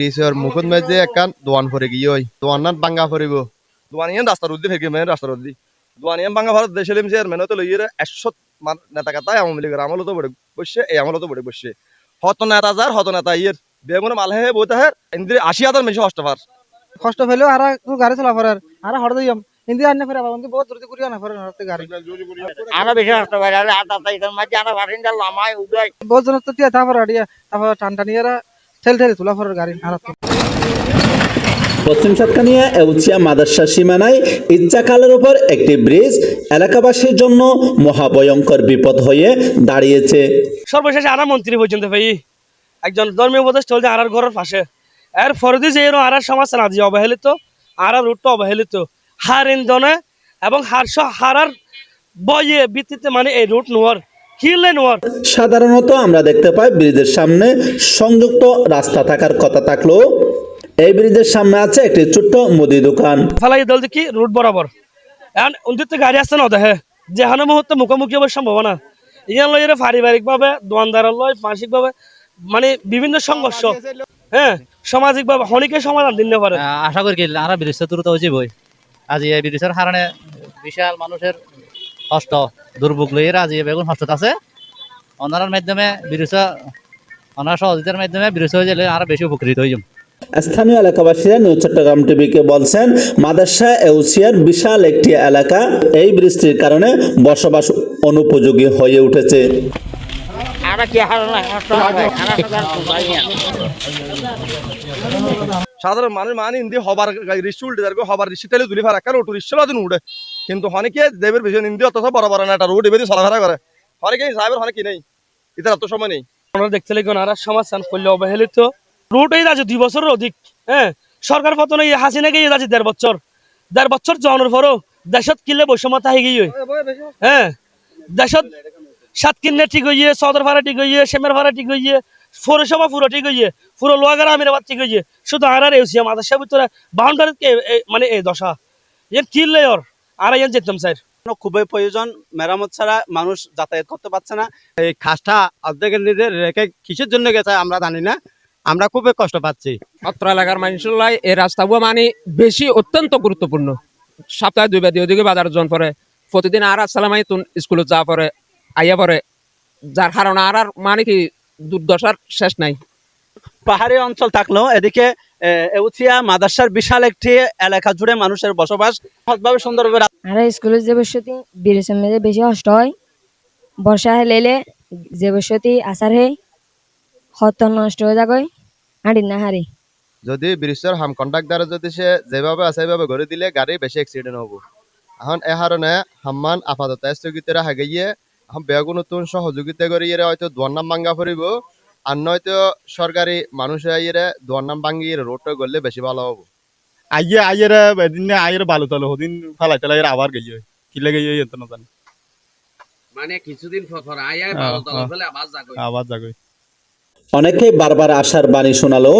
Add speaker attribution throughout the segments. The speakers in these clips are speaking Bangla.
Speaker 1: পিছৰ মুখত মাঝে একান দোৱান ফরে গিয়ে ওই দোৱানাত বাঙ্গা ফরিব দোৱানিয়ান রাস্তার উদ্দি ফেরকে মেন রাস্তার উদ্দি দোৱানিয়ান বাঙ্গা ভারত দেশে লিমছে আর মেনতে লইয়ে একশো নেতা কাতায় আওয়ামী লীগের আমলতো বড়ে বসছে এই আমলতো বড়ে বসছে হত নেতা যার হত নেতা ইয়ের বেগুন মালহে বইতে হের ইন্দ্রি আশি হাজার মেশে হস্টফার
Speaker 2: কষ্ট ফেলেও আর গাড়ি চলা ফেরার আর হড় দিয়াম হিন্দি আন্না ফেরা বাবন বহুত দ্রুত করিয়া না ফেরা হতে গাড়ি
Speaker 3: আমরা বেশি নষ্ট করে আর আটা তাইতার মাঝে আমরা বাসিন্দা লামাই উদয়
Speaker 2: বহুত জন তো টিয়া তারপর আডিয়া তারপর টান টানিয়ারা ঠেল ঠেলে তোলা ফেরার গাড়ি
Speaker 4: পশ্চিম সাতকানিয়া এউচিয়া মাদার্সা সীমানায় ইচ্ছাকালের উপর একটি ব্রিজ এলাকাবাসীর জন্য মহাভয়ঙ্কর বিপদ হয়ে দাঁড়িয়েছে।
Speaker 5: সর্বশেষে আরা মন্ত্রী পর্যন্ত ভাই। একজন ধর্মীয় উপদেষ্টা চলছে আরার ঘরের পাশে। এর ফরদি যে এরকম আরার সমাজ যে অবহেলিত আরার রুটটা অবহেলিত। হার ইন্ধনে এবং হার হারার বইয়ে ভিত্তিতে মানে এই রুট নোয়ার।
Speaker 4: সাধারণত আমরা দেখতে পাই ব্রিজের সামনে সংযুক্ত রাস্তা থাকার কথা থাকলেও এই ব্রিজের সামনে আছে একটি ছোট্ট মুদি দোকান।
Speaker 5: ফেলাই দল কি? রুট বরাবর। এখন উন্দিত গাড়ি আসছে না দেখে? যে হানো মুহূর্তে মুখোমুখি হবার সম্ভাবনা। ইয়ান এর পারিবারিকভাবে দোয়ানদার লয় মানসিকভাবে মানে বিভিন্ন সংঘর্ষ। হ্যাঁ সামাজিকভাবে হনিকে সমাধান দিতে পারে।
Speaker 6: আশা করি কি আমরা ব্রিজটা তুলতে হচ্ছে বই। আজি এই ব্রিজের কারণে বিশাল মানুষের কষ্ট দুর্ভোগ লইয়ে আজি বেগুন কষ্ট আছে। অনারার মাধ্যমে ব্রিজ অনার সহযোগিতার মাধ্যমে ব্রিজ হয়ে গেলে আরও বেশি উপকৃত হয়ে যাম
Speaker 4: স্থানীয় এলাকাবাসীরা নিউ চট্টগ্রাম টিভিকে বলছেন মাদার্সা এউসিয়ার বিশাল একটি এলাকা এই বৃষ্টির কারণে বসবাস অনুপযোগী হয়ে উঠেছে।
Speaker 1: সাধারণ মানুষ মানে ইন্দি হবার রিস্ক উল্টে হবার রিস্ক তেলে তুলি ফার একটা রোট রিস্ক দিন উঠে কিন্তু হনিকে দেবের বেশি ইন্দি অত বড় বড় না একটা রোড এবে চলাফেরা করে হনিকে সাহেবের হনিকে নেই। ইতার এত সময় নেই।
Speaker 5: আমরা দেখতে লাগি ওনারা সমাধান করলে অবহেলিত রুট এই আছে দুই বছরের অধিক হ্যাঁ সরকার পতন এই হাসিনা গিয়ে আছে দেড় বছর দেড় বছর জনের পরও দেশত কিলে বৈষম্যতা হয়ে গিয়ে হ্যাঁ। দেশত সাত কিন্নে ঠিক হইয়ে সদর ভাড়া ঠিক হইয়ে সেমের ভাড়া ঠিক হইয়ে পৌরসভা পুরো ঠিক হইয়ে পুরো লোয়াগাড়া আমির ঠিক হইয়ে শুধু আর আর এসিয়া মাদাসা ভিতরে বাউন্ডারি মানে এই দশা। এর কি লেয়র আর ইয়ান যেতাম স্যার।
Speaker 7: খুবই প্রয়োজন মেরামত ছাড়া মানুষ যাতায়াত করতে পারছে না। এই খাসটা অর্ধেকের নিজে রেখে কিসের জন্য গেছে আমরা জানি না। আমরা খুবই কষ্ট পাচ্ছি।
Speaker 8: অত্র এলাকার মানুষের লাই এই রাস্তাগুলো মানে বেশি অত্যন্ত গুরুত্বপূর্ণ। সপ্তাহে দুই দিয়ে ওদিকে বাজার জন পরে প্রতিদিন আর আসসালামাই তুন স্কুলে যা পরে আইয়া পরে। যার কারণে আর আর মানে কি দুর্দশার শেষ নাই।
Speaker 7: পাহাড়ি অঞ্চল থাকলেও এদিকে আহ, এউচিয়া মাদার্সার বিশাল একটি এলাকা জুড়ে মানুষের বসবাস। সৎভাবে সুন্দরভাবে
Speaker 9: আর স্কুলে যে বসতি বীরের মেঝে বেশি কষ্ট হয়। বর্ষা হেলেলে যে বসতি আসার হে হত নষ্ট হয়ে যাগয় হাঁড়ি না হারি
Speaker 1: যদি ব্রিজের হাম কন্ট্রাক্টার যদি সে যেভাবে আছে সেইভাবে গড়ে দিলে গাড়ি বেশি অ্যাক্সিডেন্ট হব এখন এ কারণে হাম্মান আপাতত স্থগিতরা হাগিয়ে এখন বেগু নতুন সহযোগিতা করি ইয়ে হয়তো দোয়ার নাম ভাঙ্গা ফুরিব আর নয়তো সরকারি মানুষ দোয়ার নাম ভাঙ্গি রোডটা করলে বেশি ভালো হব।
Speaker 10: আইয়ে আইয়ের এদিন আইয়ের বালু তালো হদিন ফালাই তালাই আবার কিলে এত না জানি
Speaker 6: মানে কিছুদিন পর আয়া
Speaker 10: ভালো তলা
Speaker 6: ফেলে আবার যাগো
Speaker 10: আবার যাগই
Speaker 4: অনেকেই বারবার আশার বাণী শোনালো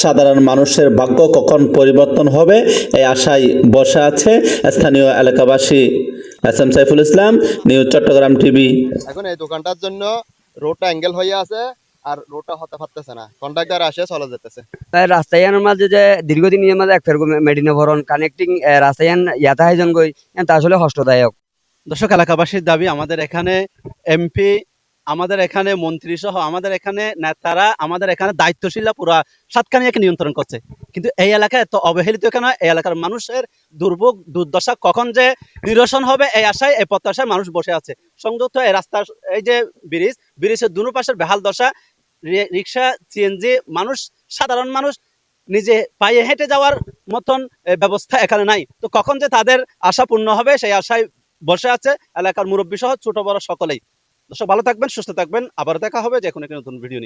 Speaker 4: সাধারণ মানুষের ভাগ্য কখন পরিবর্তন হবে এই আশায় বসে আছে স্থানীয় এলাকাবাসী। S M Saiful Islam news Chattogram TV.
Speaker 1: এখন এই দোকানটার জন্য রোডটা অ্যাঙ্গেল হয়ে আছে আর রোডটা হতে পারতেছে না। কন্ট্রাক্টর আসে চলে যেতেছে।
Speaker 11: তাই মাঝে যে দীর্ঘদিন ইয়ের মাঝে এক ফের মেডিনা ভরণ কানেক্টিং গই তা আসলে কষ্টদায়ক।
Speaker 7: দর্শক এলাকাবাসীর দাবি আমাদের এখানে এমপি আমাদের এখানে মন্ত্রী সহ আমাদের এখানে নেতারা আমাদের এখানে দায়িত্বশীলরা পুরা সাতকানিয়াকে নিয়ন্ত্রণ করছে। কিন্তু এই এলাকায় এত অবহেলিত কেন? এই এলাকার মানুষের দুর্ভোগ দুর্দশা কখন যে নিরসন হবে এই আশায় এই প্রত্যাশায় মানুষ বসে আছে। সংযুক্ত এই রাস্তার এই যে ব্রিজ ব্রিজের দুনো পাশের বেহাল দশা রিক্সা সিএনজি মানুষ, সাধারণ মানুষ নিজে পায়ে হেঁটে যাওয়ার মতন ব্যবস্থা এখানে নাই। তো কখন যে তাদের আশা পূর্ণ হবে সেই আশায় বসে আছে এলাকার মুরব্বী সহ ছোট বড় সকলেই। দর্শক, ভালো থাকবেন, সুস্থ থাকবেন। আবার দেখা হবে যে কোনো নতুন ভিডিও